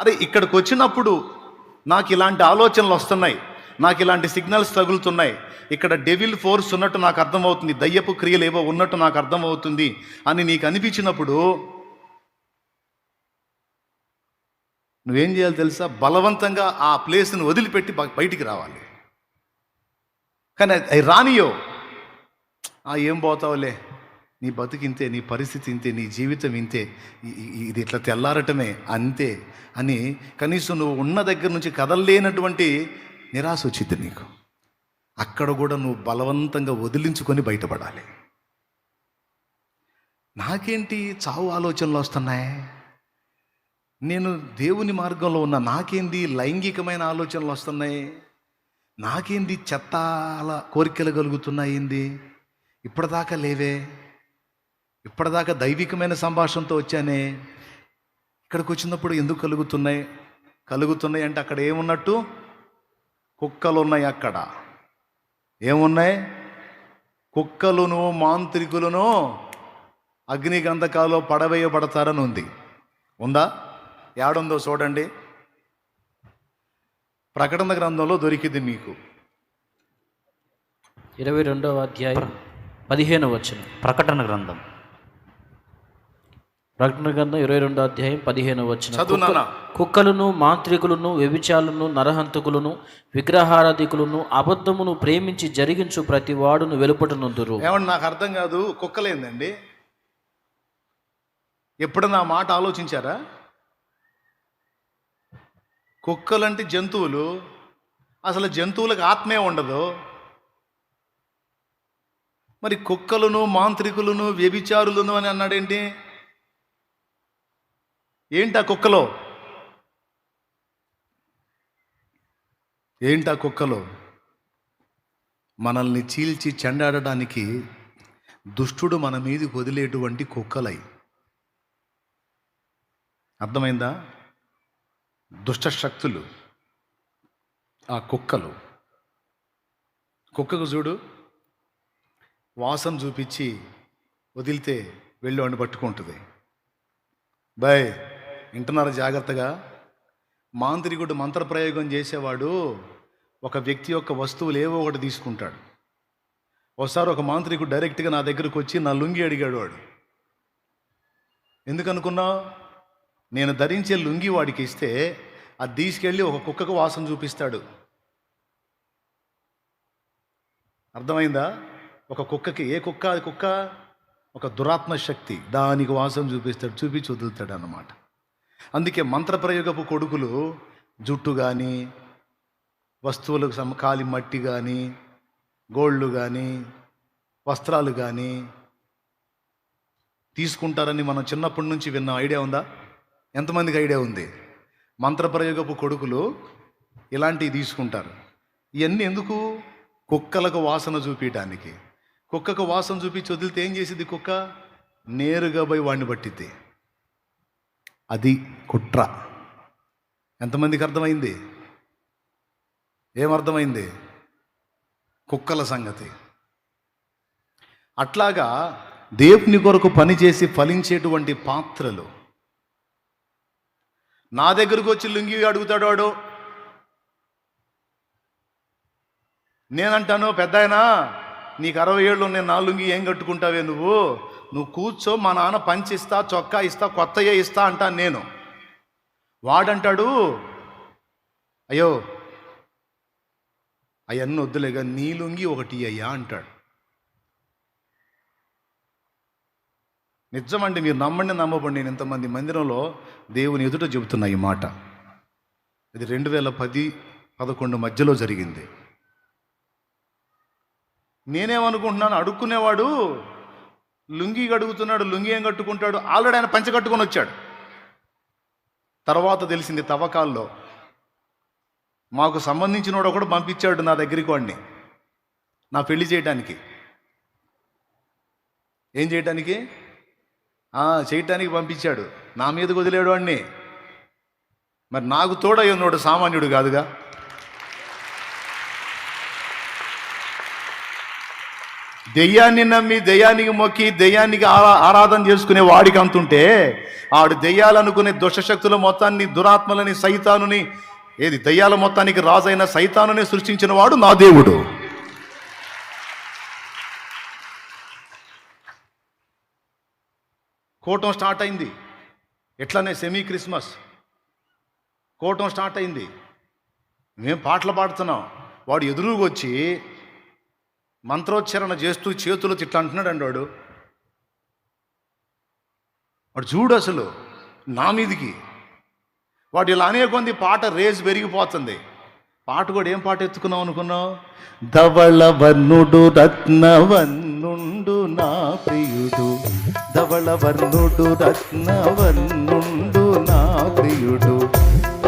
అరే ఇక్కడికి వచ్చినప్పుడు నాకు ఇలాంటి ఆలోచనలు వస్తున్నాయి. నాకు ఇలాంటి సిగ్నల్స్ తగులుతున్నాయి. ఇక్కడ డెవిల్ ఫోర్స్ ఉన్నట్టు నాకు అర్థమవుతుంది. దయ్యపు క్రియలు ఏవో ఉన్నట్టు నాకు అర్థమవుతుంది అని నీకు అనిపించినప్పుడు నువ్వేం చేయాలి తెలుసా? బలవంతంగా ఆ ప్లేస్ని వదిలిపెట్టి బయటికి రావాలి. కానీ అవి రానియో ఏం పోతావులే? నీ బతికింతే నీ పరిస్థితి ఇంతే నీ జీవితం ఇంతే ఇది ఇట్లా తెల్లారటమే అంతే. అని కనీసం నువ్వు ఉన్న దగ్గర నుంచి కదలలేనటువంటి నిరాశ వచ్చింది నీకు. అక్కడ కూడా నువ్వు బలవంతంగా వదిలించుకొని బయటపడాలి. నాకేంటి చావు ఆలోచనలు వస్తున్నాయి? నేను దేవుని మార్గంలో ఉన్న నాకేంది లైంగికమైన ఆలోచనలు వస్తున్నాయి? నాకేంది చెత్త అలా కోరికలు కలుగుతున్నాయింది ఇప్పటిదాకా లేవే. ఇప్పటిదాకా దైవికమైన సంభాషణతో వచ్చానే ఇక్కడికి వచ్చినప్పుడు ఎందుకు కలుగుతున్నాయి? కలుగుతున్నాయి అంటే అక్కడ ఏమున్నట్టు? కుక్కలు ఉన్నాయి అక్కడ. ఏమున్నాయి? కుక్కలును మాంత్రికులను అగ్నిగంధకాలో పడవేయబడతారని ఉంది. ఉందా? ఏడుందో చూడండి. ప్రకటన గ్రంథంలో దొరికింది మీకు. ఇరవై రెండవ అధ్యాయం పదిహేను వచ్చిన ప్రకటన గ్రంథం. ప్రకటన గ్రంథం ఇరవై రెండో అధ్యాయం పదిహేను వచ్చిన కుక్కలను మాంత్రికులను వ్యభిచారులను నరహంతకులను విగ్రహారాధికులను అబద్ధమును ప్రేమించి జరిగించు ప్రతి వాడును వెలుపటనుందురు. ఏమండి నాకు అర్థం కాదు కుక్కలేందండి? ఎప్పుడన్నా ఆ మాట ఆలోచించారా? కుక్కలంటే జంతువులు. అసలు జంతువులకు ఆత్మే ఉండదు. మరి కుక్కలను మాంత్రికులను వ్యభిచారులను అని అన్నాడేంటి? ఏంటి ఆ కుక్కలో? ఏంటి ఆ కుక్కలో? మనల్ని చీల్చి చెండాడడానికి దుష్టుడు మన మీద వదిలేటువంటి కుక్కలై. అర్థమైందా? దుష్ట శక్తులు ఆ కుక్కలు. కుక్కకు చూడు వాసం చూపించి వదిలితే వెళ్ళి వండి పట్టుకుంటుంది. బాయ్ వింటున్నారా జాగ్రత్తగా? మాంత్రికుడు మంత్రప్రయోగం చేసేవాడు ఒక వ్యక్తి యొక్క వస్తువులు ఏవో ఒకటి తీసుకుంటాడు. ఒకసారి ఒక మాంత్రికుడు డైరెక్ట్గా నా దగ్గరకు వచ్చి నా లుంగి అడిగాడు వాడు. ఎందుకనుకున్నావు నేను ధరించే లుంగి వాడికి ఇస్తే అది తీసుకెళ్ళి ఒక కుక్కకు వాసన చూపిస్తాడు. అర్థమైందా? ఒక కుక్కకి ఏ కుక్క? అది కుక్క? ఒక దురాత్మ శక్తి. దానికి వాసన చూపిస్తాడు చూపించి వదులుతాడు అన్నమాట అందుకే మంత్రప్రయోగపు కొడుకులు జుట్టు కానీ వస్తువులకు సమ కాలి మట్టి కానీ గోళ్ళు కానీ వస్త్రాలు కానీ తీసుకుంటారని మనం చిన్నప్పటి నుంచి విన్న ఐడియా ఉందా? ఎంతమందికి ఐడియా ఉంది? మంత్రప్రయోగపు కొడుకులు ఇలాంటివి తీసుకుంటారు. ఇవన్నీ ఎందుకు? కుక్కలకు వాసన చూపించడానికి కుక్కకు వాసన చూపించి వదిలితే ఏం చేసింది కుక్క? నేరుగా పోయి వాడిని పట్టిద్ది. అది కుట్ర. ఎంతమందికి అర్థమైంది? ఏమర్థమైంది? కుక్కల సంగతి. అట్లాగా దేవుని కొరకు పనిచేసి ఫలించేటువంటి పాత్రలు. నా దగ్గరకు వచ్చి లుంగి అడుగుతాడు వాడు. నేనంటాను పెద్ద నీకు అరవై ఏళ్ళు నేను నాలుగు ఏం కట్టుకుంటావే నువ్వు? నువ్వు కూర్చో మా నాన్న పంచి ఇస్తా చొక్కా ఇస్తా కొత్తయే ఇస్తా అంటాను నేను. వాడంటాడు అయ్యో అవన్నీ వద్దులేగా నీలుంగి ఒకటి అయ్యా అంటాడు. నిజమండి మీరు నమ్మండి నమ్మబండి నేను ఇంతమంది మందిరంలో దేవుని ఎదుట చెబుతున్నా ఈ మాట. ఇది రెండు వేల పది పదకొండు మధ్యలో జరిగింది. నేనేమనుకుంటున్నాను? అడుక్కునేవాడు లుంగి కడుగుతున్నాడు లుంగి ఏం కట్టుకుంటాడు? ఆల్రెడీ ఆయన పంచ కట్టుకొని వచ్చాడు. తర్వాత తెలిసింది తవ్వకాల్లో మాకు సంబంధించినోడు ఒకడు పంపించాడు నా దగ్గరికి వాడిని నా పెళ్ళి చేయడానికి ఏం చేయటానికి? చేయటానికి పంపించాడు. నా మీద వదిలేడు వాడిని. మరి నాకు తోడై సామాన్యుడు కాదుగా? దెయ్యాన్ని నమ్మి దెయ్యానికి మొక్కి దెయ్యానికి ఆరా- ఆరాధన చేసుకునే వాడికి అంతుంటే ఆడు దెయ్యాలనుకునే దుష్టశక్తుల మొత్తాన్ని దురాత్మలని సైతానుని ఏది దెయ్యాల మొత్తానికి రాజైన సైతానుని సృష్టించిన వాడు నా దేవుడు. కోటం స్టార్ట్ అయింది. ఎట్లనే సెమీ క్రిస్మస్. కోటం స్టార్ట్ అయింది. మేము పాటలు పాడుతున్నాం. వాడు ఎదురుగా వచ్చి మంత్రోచ్చారణ చేస్తూ చేతులు ఇట్లా అంటున్నాడు అండి వాడు వాడు చూడు అసలు నా మీదికి. వాడు ఇలా అనే కొంది పాట రేజ్ పెరిగిపోతుంది. పాట కూడా ఏం పాట ఎత్తుకున్నావు అనుకున్నావు? ధవళవర్ణుడు రత్నవన్నుండు నా ప్రియుడు. ధవళవర్ణుడు రత్నవన్నుండు నా ప్రియుడు.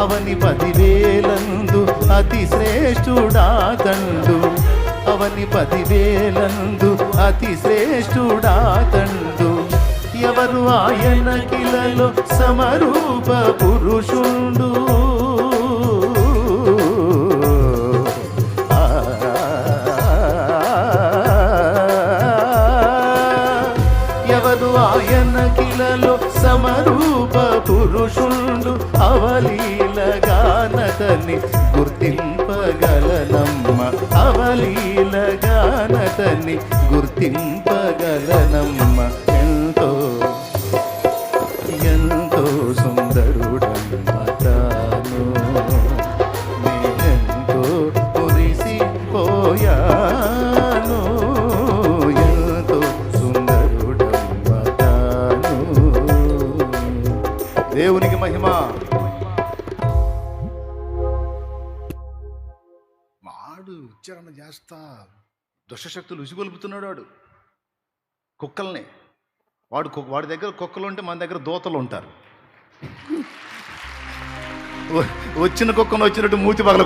అవని పదివేలందు అతి శ్రేష్ఠుడా తండు అవని పదివేలందు అతి శ్రేష్ఠుడా తండు ఎవరు ఆయన కిలలో సమరూప పురుషుండు. ఎవరు ఆయన కిలలో సమరూప పురుషుండు అవలీలగానతని గుర్తింపగలనమ్మ అవలీలగానతని గుర్తింపగలనమ్మ. ఎంతో వాడు ఉచ్చారణ చేస్తా దుష్టశక్తులు ఉసిగొలుపుతున్నాడు వాడు. కుక్కల్ని. వాడు కు- వాడి దగ్గర కుక్కలు ఉంటే మన దగ్గర దోతలు ఉంటారు వచ్చిన కుక్కను వచ్చినట్టు మూతి పగల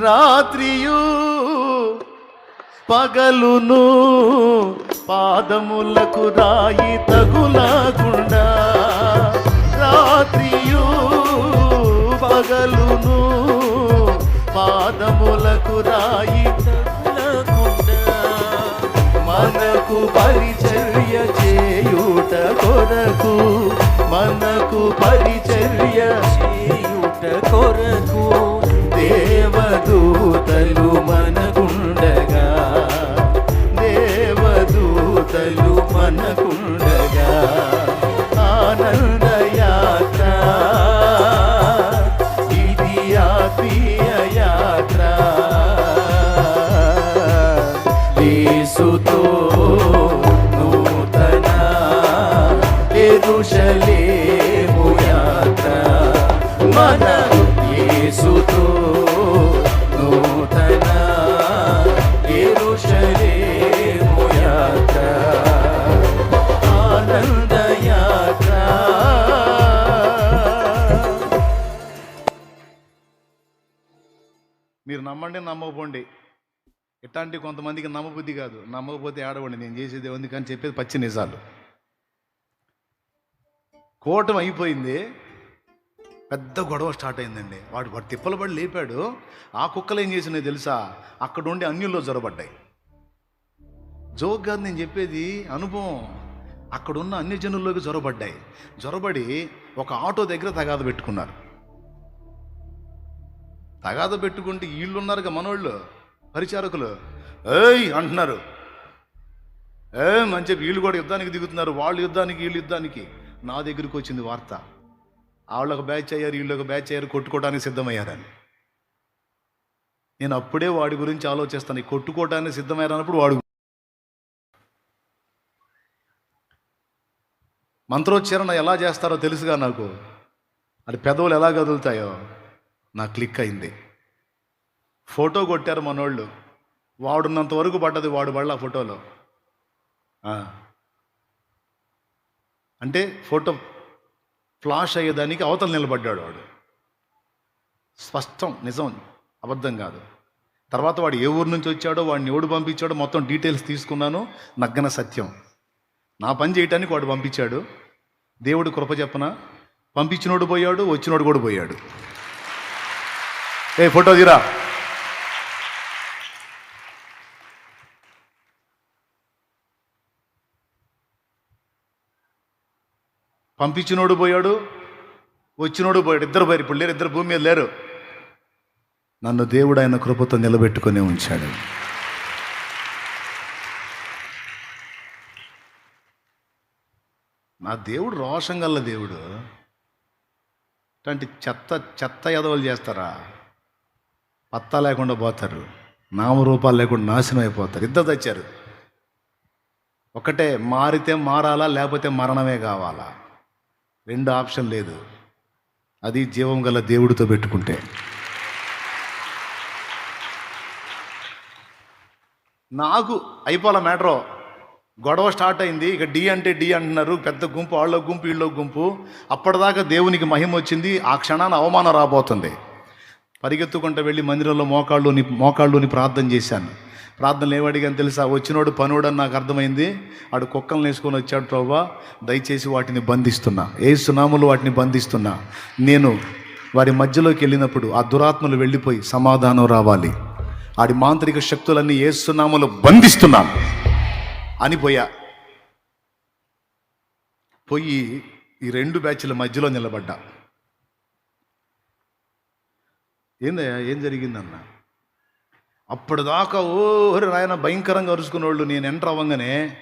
రాత్రియు పగలును పాదములకు రాయి తగులకుండా రాత్రియు పగలును పాదములకు రాయి మనకు పరిచర్య చేయుట కొరకు మనకు పరిచర్య చేయుట కొరకు దేవదూతలు మనకుండగా దేవదూతలు మనకు ఎరుషలేము యాత్ర మన యేసుతో నూతన ఎరుషలేము యాత్ర ఆనంద యాత్ర మీరు నమ్మండి నమ్మకపోండి. ఇట్లాంటి కొంతమందికి నమ్మబుద్ధి కాదు. నమ్మకపోతే ఆడవండి నేను చేసేది ఉంది కానీ చెప్పేది పచ్చి నిజాలు. కోటం అయిపోయింది. పెద్ద గొడవ స్టార్ట్ అయిందండి. వాడు వాడు తిప్పలు పడి లేపాడు. ఆ కుక్కలు ఏం చేసినాయి తెలుసా? అక్కడ ఉండి అన్యుల్లో జొరబడ్డాయి. జోక్ గారు నేను చెప్పేది అనుభవం. అక్కడున్న అన్ని జనుల్లోకి జొరబడ్డాయి. జొరబడి ఒక ఆటో దగ్గర తగాద పెట్టుకున్నారు. తగాద పెట్టుకుంటే వీళ్ళు ఉన్నారుగా మనోళ్ళు పరిచారకులు. ఏయ్ అంటున్నారు. ఏ మంచి వీళ్ళు కూడా యుద్ధానికి దిగుతున్నారు. వాళ్ళు యుద్ధానికి వీళ్ళు యుద్ధానికి. నా దగ్గరికి వచ్చింది వార్త. వాళ్ళు ఒక బ్యాచ్ అయ్యారు వీళ్ళు ఒక బ్యాచ్ అయ్యారు కొట్టుకోవడానికి సిద్ధమయ్యారని. నేను అప్పుడే వాడి గురించి ఆలోచిస్తాను. ఈ కొట్టుకోవడానికి సిద్ధమయ్యారు వాడు మంత్రోచ్చారణ ఎలా చేస్తారో తెలుసుగా నాకు. అది పెదవులు ఎలా కదులుతాయో నా క్లిక్ అయింది. ఫోటో కొట్టారు మనోళ్ళు. వాడున్నంత వరకు పడ్డది వాడు పడల ఫోటోలో. అంటే ఫోటో ఫ్లాష్ అయ్యేదానికి అవతల నిలబడ్డాడు వాడు. స్పష్టం నిజం అబద్ధం కాదు. తర్వాత వాడు ఏ ఊరు నుంచి వచ్చాడో వాడిని ఎవడు పంపించాడో మొత్తం డీటెయిల్స్ తీసుకున్నాను. నగ్గన సత్యం. నా పని చేయటానికి వాడు పంపించాడు. దేవుడు కృప చెప్పన? పంపించినోడు పోయాడు వచ్చినోడు కూడా పోయాడు. ఏ ఫోటో తీరా. పంపించినోడు పోయాడు వచ్చినోడు పోయాడు. ఇద్దరు పోయారు. ఇప్పుడు లేరు ఇద్దరు భూమి మీద లేరు. నన్ను దేవుడు ఆయన కృపతో నిలబెట్టుకొని ఉంచాడు. నా దేవుడు రోషం గల్ల దేవుడు. ఇట్లాంటి చెత్త చెత్త ఎదవలు చేస్తారా? పత్తా లేకుండా పోతారు. నామరూపాలు లేకుండా నాశనం అయిపోతారు. ఇద్దరు తెచ్చారు. ఒకటే మారితే మారాలా లేకపోతే మరణమే కావాలా? రెండు ఆప్షన్ లేదు. అది జీవం గల దేవుడితో పెట్టుకుంటే. నాకు అయిపోలే మ్యాటరో. గొడవ స్టార్ట్ అయింది. ఇక డి అంటే డి అంటున్నారు. పెద్ద గుంపు వాళ్ళ గుంపు వీళ్ళ గుంపు. అప్పటిదాకా దేవునికి మహిమ వచ్చింది. ఆ క్షణాన అవమానం రాబోతుంది. పరిగెత్తుకుంటూ వెళ్ళి మందిరంలో మోకాళ్ళుని మోకాళ్ళుని ప్రార్థన చేశాను. ప్రార్థనలు ఏమడిగాని తెలుసా? వచ్చినోడు పనుడు అని నాకు అర్థమైంది. ఆడు కుక్కలను వేసుకొని వచ్చాడు ప్రభా దయచేసి వాటిని బంధిస్తున్నా. ఏ సునాములు వాటిని బంధిస్తున్నా. నేను వారి మధ్యలోకి వెళ్ళినప్పుడు ఆ దురాత్మలు వెళ్ళిపోయి సమాధానం రావాలి. ఆడి మాంత్రిక శక్తులన్నీ ఏ సునాములు బంధిస్తున్నాను. అని పోయా పోయి ఈ రెండు బ్యాచ్ల మధ్యలో నిలబడ్డా. ఏందయ్యా? ఏం జరిగిందన్నా? అప్పుడు దాకా ఓహరి నాయన భయంకరంగా అరుచుకునేవాళ్ళు నేను ఎంటర్ అవ్వగానే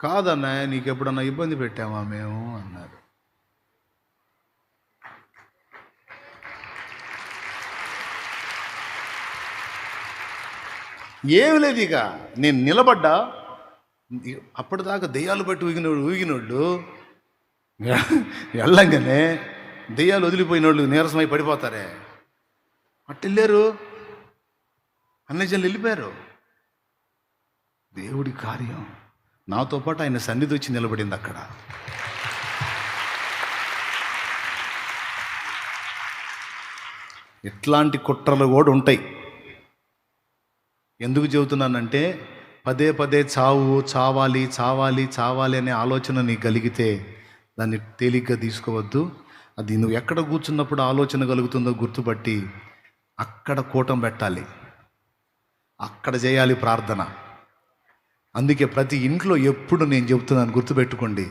కాదన్న నీకు ఎప్పుడన్నా ఇబ్బంది పెట్టామా మేము? అన్నారు. ఏమి లేదు ఇక. నేను నిలబడ్డా. అప్పటిదాకా దెయ్యాలు బట్టి ఊగినోడు ఊగినోళ్ళు వెళ్ళంగానే దెయ్యాలు వదిలిపోయినోళ్ళు నీరసమై పడిపోతారే. అట్టెళ్ళారు అన్ని జనులు వెళ్ళిపోయారు. దేవుడి కార్యం. నాతో పాటు ఆయన సన్నిధి వచ్చి నిలబడింది అక్కడ. ఇట్లాంటి కుట్రలు కూడా ఉంటాయి. ఎందుకు చెబుతున్నానంటే పదే పదే చావు చావాలి చావాలి చావాలి అనే ఆలోచన నీకు కలిగితే దాన్ని తేలిగ్గా తీసుకోవద్దు. అది నువ్వు ఎక్కడ కూర్చున్నప్పుడు ఆలోచన కలుగుతుందో గుర్తుపట్టి అక్కడ కూటం పెట్టాలి. అక్కడ చేయాలి ప్రార్థన. అందుకే ప్రతి ఇంట్లో ఎప్పుడు నేను చెబుతున్నాను గుర్తుపెట్టుకోండి.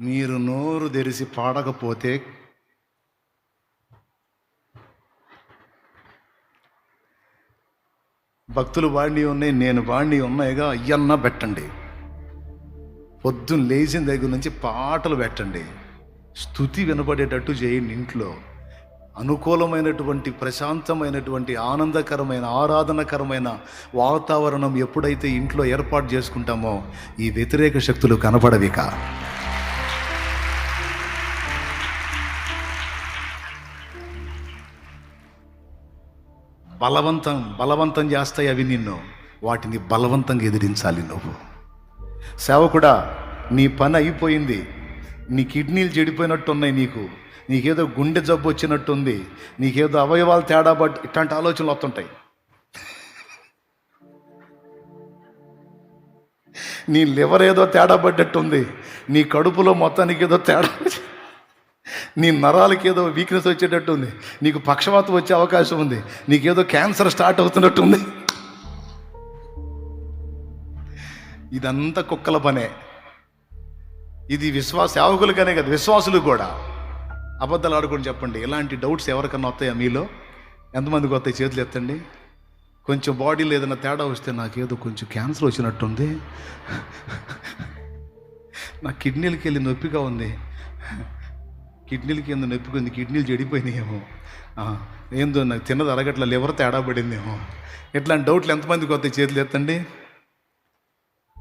మీరు నోరు తెరిసి పాడకపోతే భక్తులు వాణి ఉన్నాయి నేను వాణి ఉన్నాయిగా అయ్యన్న పెట్టండి. పొద్దున్న లేచిన దగ్గర నుంచి పాటలు పెట్టండి. స్థుతి వినపడేటట్టు చేయండి ఇంట్లో. అనుకూలమైనటువంటి ప్రశాంతమైనటువంటి ఆనందకరమైన ఆరాధనకరమైన వాతావరణం ఎప్పుడైతే ఇంట్లో ఏర్పాటు చేసుకుంటామో ఈ వ్యతిరేక శక్తులు కనపడవిక. బలవంతం బలవంతం చేస్తాయి అవి నిన్ను. వాటిని బలవంతంగా ఎదిరించాలి నువ్వు. సేవకుడా నీ పని అయిపోయింది. నీ కిడ్నీలు చెడిపోయినట్టు ఉన్నాయి నీకు. నీకేదో గుండె జబ్బు వచ్చినట్టుంది నీకేదో అవయవాలు తేడా బట్ ఇట్లాంటి ఆలోచనలు వస్తుంటాయి. నీ లివర్ ఏదో తేడా పడ్డట్టుంది నీ కడుపులో మొత్తానికి ఏదో తేడా నీ నరాలకి ఏదో వీక్నెస్ వచ్చేటట్టుంది నీకు పక్షవాతం వచ్చే అవకాశం ఉంది నీకేదో క్యాన్సర్ స్టార్ట్ అవుతున్నట్టుంది. ఇదంతా కుక్కల పనే. ఇది విశ్వాస సేవకులకనే కదా విశ్వాసులు కూడా. అబద్ధాలు ఆడుకొని చెప్పండి. ఇలాంటి డౌట్స్ ఎవరికన్నా వస్తాయా మీలో? ఎంతమందికి వస్తాయి చేతులు ఎత్తండి? కొంచెం బాడీలో ఏదైనా తేడా వస్తే నాకేదో కొంచెం క్యాన్సర్ వచ్చినట్టుంది. నా కిడ్నీలకి వెళ్ళి నొప్పిగా ఉంది. కిడ్నీలకి ఏందో నొప్పిగా ఉంది? కిడ్నీలు చెడిపోయినాయేమో. ఏందో నాకు తిన్నది అరగట్ల లివర్ తేడా పడిందేమో. ఇట్లాంటి డౌట్లు ఎంతమందికి వస్తాయి చేతులు ఎత్తండి?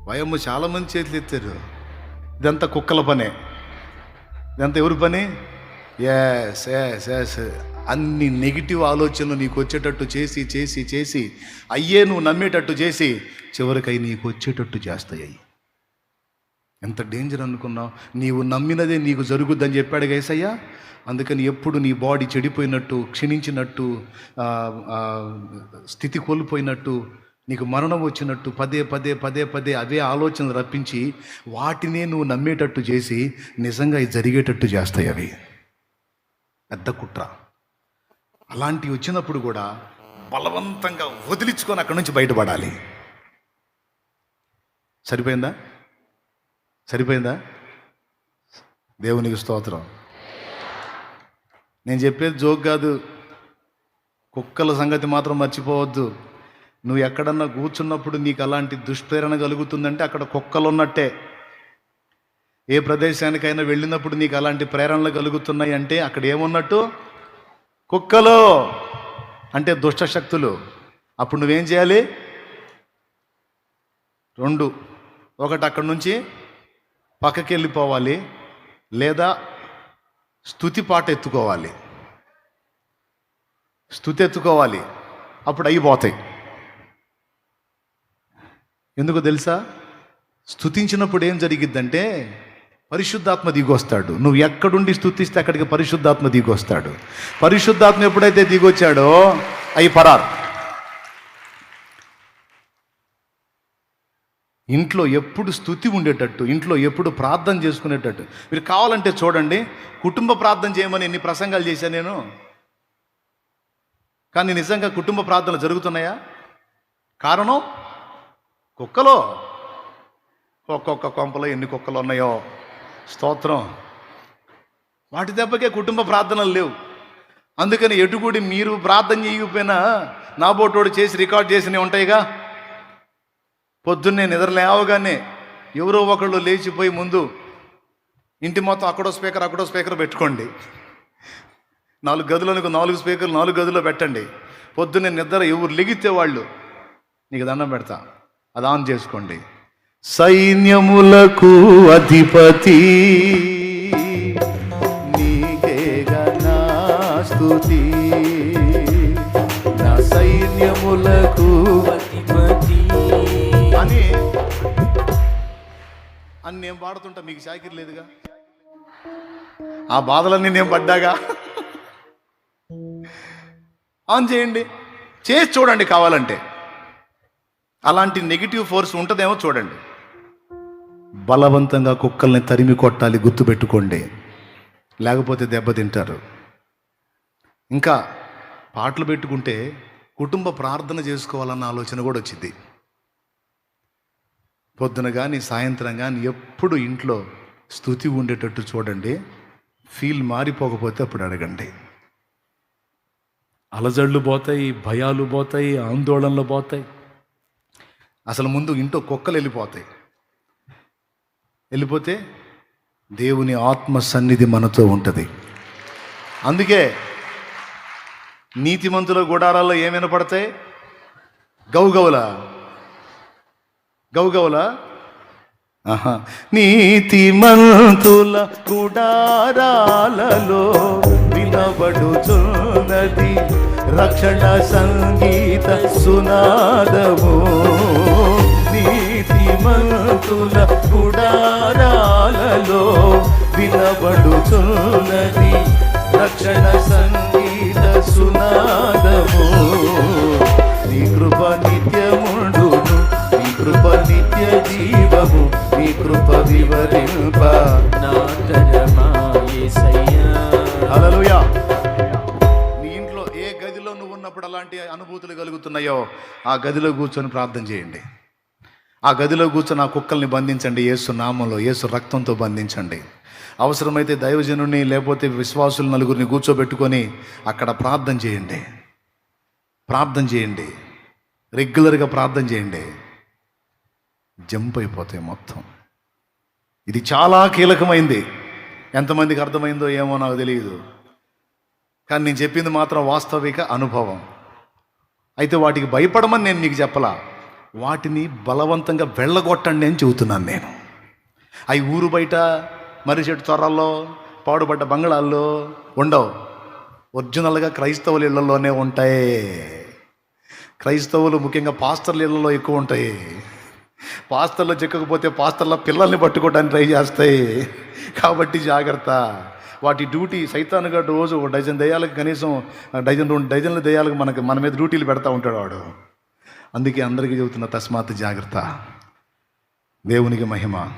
భయమ్మ చాలామంది చేతులు ఎత్తారు. ఇదంతా కుక్కల పనే. ఇదంతా ఎవరి పని? ఎస్ ఎస్ ఎస్ అన్ని నెగిటివ్ ఆలోచనలు నీకు వచ్చేటట్టు చేసి చేసి చేసి అయ్యే నువ్వు నమ్మేటట్టు చేసి చివరికి అవి నీకు వచ్చేటట్టు చేస్తాయి. అవి ఎంత డేంజర్ అనుకున్నావు? నీవు నమ్మినదే నీకు జరుగుద్దని చెప్పాడు గైసయ్యా అందుకని ఎప్పుడు నీ బాడీ చెడిపోయినట్టు క్షీణించినట్టు స్థితి కోల్పోయినట్టు నీకు మరణం వచ్చినట్టు పదే పదే పదే పదే అవే ఆలోచనలు రప్పించి వాటినే నువ్వు నమ్మేటట్టు చేసి నిజంగా ఇది జరిగేటట్టు చేస్తాయి అవి. పెద్ద కుట్ర. అలాంటివి వచ్చినప్పుడు కూడా బలవంతంగా వదిలించుకొని అక్కడి నుంచి బయటపడాలి. సరిపోయిందా? సరిపోయిందా? దేవునికి స్తోత్రం. నేను చెప్పేది జోక్ కాదు. కుక్కల సంగతి మాత్రం మర్చిపోవద్దు. నువ్వు ఎక్కడన్నా కూర్చున్నప్పుడు నీకు అలాంటి దుష్ప్రేరణ కలుగుతుందంటే అక్కడ కుక్కలు ఉన్నట్టే ఏ ప్రదేశానికైనా వెళ్ళినప్పుడు నీకు అలాంటి ప్రేరణలు కలుగుతున్నాయి అంటే అక్కడ ఏమున్నట్టు? కుక్కలో. అంటే దుష్ట శక్తులు. అప్పుడు నువ్వేం చేయాలి? రెండు. ఒకటి అక్కడి నుంచి పక్కకి వెళ్ళిపోవాలి లేదా స్థుతి పాట ఎత్తుకోవాలి. స్థుతి ఎత్తుకోవాలి. అప్పుడు అయిపోతాయి ఎందుకు తెలుసా? స్థుతించినప్పుడు ఏం జరిగిద్దంటే పరిశుద్ధాత్మ దిగొస్తాడు. నువ్వు ఎక్కడుండి స్థుతిస్తే అక్కడికి పరిశుద్ధాత్మ దిగొస్తాడు. పరిశుద్ధాత్మ ఎప్పుడైతే దిగొచ్చాడో అవి పరారు. ఇంట్లో ఎప్పుడు స్థుతి ఉండేటట్టు ఇంట్లో ఎప్పుడు ప్రార్థన చేసుకునేటట్టు. మీరు కావాలంటే చూడండి కుటుంబ ప్రార్థన చేయమని ఎన్ని ప్రసంగాలు చేశాను నేను? కానీ నిజంగా కుటుంబ ప్రార్థనలు జరుగుతున్నాయా? కారణం? కుక్కలో. ఒక్కొక్క కొంపలో ఎన్ని కుక్కలు ఉన్నాయో? స్తోత్రం. వాటి దెబ్బకే కుటుంబ ప్రార్థనలు లేవు. అందుకని ఎటుకూడి మీరు ప్రార్థన చేయకపోయినా నా బోటోడు చేసి రికార్డ్ చేసినవి ఉంటాయిగా. పొద్దున్నే నిద్ర లేవగానే ఎవరో ఒకళ్ళు లేచిపోయి ముందు ఇంటి మొత్తం అక్కడో స్పీకర్ అక్కడో స్పీకర్ పెట్టుకోండి. నాలుగు గదులకు నాలుగు స్పీకర్లు నాలుగు గదుల్లో పెట్టండి. పొద్దున్నే నిద్ర ఎవరు లెగితే వాళ్ళు నీకు దండం పెడతా. అది ఆన్ చేసుకోండి. సైన్యములకు అధిపతి. నీకే నా నా సైన్యములకు అధిపతి. అని అని నేను పాడుతుంటా మీకు షాకిర్ లేదుగా? ఆ బాధలన్నీ నేను పడ్డాగా? ఆన్ చేయండి. చేసి చూడండి కావాలంటే. అలాంటి నెగిటివ్ ఫోర్స్ ఉంటుందేమో చూడండి. బలవంతంగా కుక్కల్ని తరిమి కొట్టాలి గుర్తుపెట్టుకోండి. లేకపోతే దెబ్బతింటారు ఇంకా పాటలు పెట్టుకుంటే కుటుంబ ప్రార్థన చేసుకోవాలన్న ఆలోచన కూడా వచ్చింది. పొద్దున కానీ సాయంత్రం కానీ ఎప్పుడు ఇంట్లో స్థుతి ఉండేటట్టు చూడండి. ఫీల్ మారిపోకపోతే అప్పుడు అడగండి. అలజడులు పోతాయి భయాలు పోతాయి ఆందోళనలు పోతాయి. అసలు ముందు ఇంట్లో కుక్కలు వెళ్ళిపోతాయి. వెళ్ళిపోతే దేవుని ఆత్మ సన్నిధి మనతో ఉంటుంది. అందుకే నీతిమంతుల గుడారాల్లో ఏం వినపడతాయి గౌగౌల. గౌగౌల? నీతి నీతిమంతుల గుడారాలలో వినబడుచున్నది రక్షణ సంగీత సునాదము. నీతిమంతుల గుడారాలలో వినబడుచున్నది రక్షణ సంగీత సునాదము. నీ కృప నిత్యముండును నీ కృప నిత్య జీవము నీ కృప వివరింప. హల్లెలూయా. నీ ఇంట్లో ఏ గదిలో నువ్వు ఉన్నప్పుడు అలాంటి అనుభూతులు కలుగుతున్నాయో ఆ గదిలో కూర్చొని ప్రార్థన చేయండి. ఆ గదిలో కూర్చొని ఆ కుక్కల్ని బంధించండి యేసు నామంలో యేసు రక్తంతో బంధించండి. అవసరమైతే దైవజనుని లేకపోతే విశ్వాసులు నలుగురిని కూర్చోబెట్టుకొని అక్కడ ప్రార్థన చేయండి. ప్రార్థన చేయండి. రెగ్యులర్గా ప్రార్థన చేయండి. జంప్ అయిపోతాయి మొత్తం. ఇది చాలా కీలకమైంది. ఎంతమందికి అర్థమైందో ఏమో నాకు తెలియదు కానీ నేను చెప్పింది మాత్రం వాస్తవిక అనుభవం. అయితే వాటికి భయపడమని నేను నీకు చెప్పలా. వాటిని బలవంతంగా వెళ్ళగొట్టండి అని చెబుతున్నాను నేను. అవి ఊరు బయట మర్రి చెట్టు త్వరల్లో పాడుపడ్డ బంగళాల్లో ఉండవు. ఒరిజినల్గా క్రైస్తవుల ఇళ్ళలోనే ఉంటాయి. క్రైస్తవులు ముఖ్యంగా పాస్తర్ల ఇళ్ళలో ఎక్కువ ఉంటాయి. పాస్తర్లో చిక్కకపోతే పాస్తర్ల పిల్లల్ని పట్టుకోవడానికి ట్రై చేస్తాయి. కాబట్టి జాగ్రత్త. వాటి డ్యూటీ సైతానుగా రోజు ఒక డజన్ దయ్యాలకు కనీసం డజన్ రెండు డజన్ల దయ్యాలకు మనకు మన మీద డ్యూటీలు పెడతా ఉంటాడు వాడు. అందుకే అందరికీ చెబుతున్న తస్మాత్ జాగ్రత్త. దేవునికి మహిమ.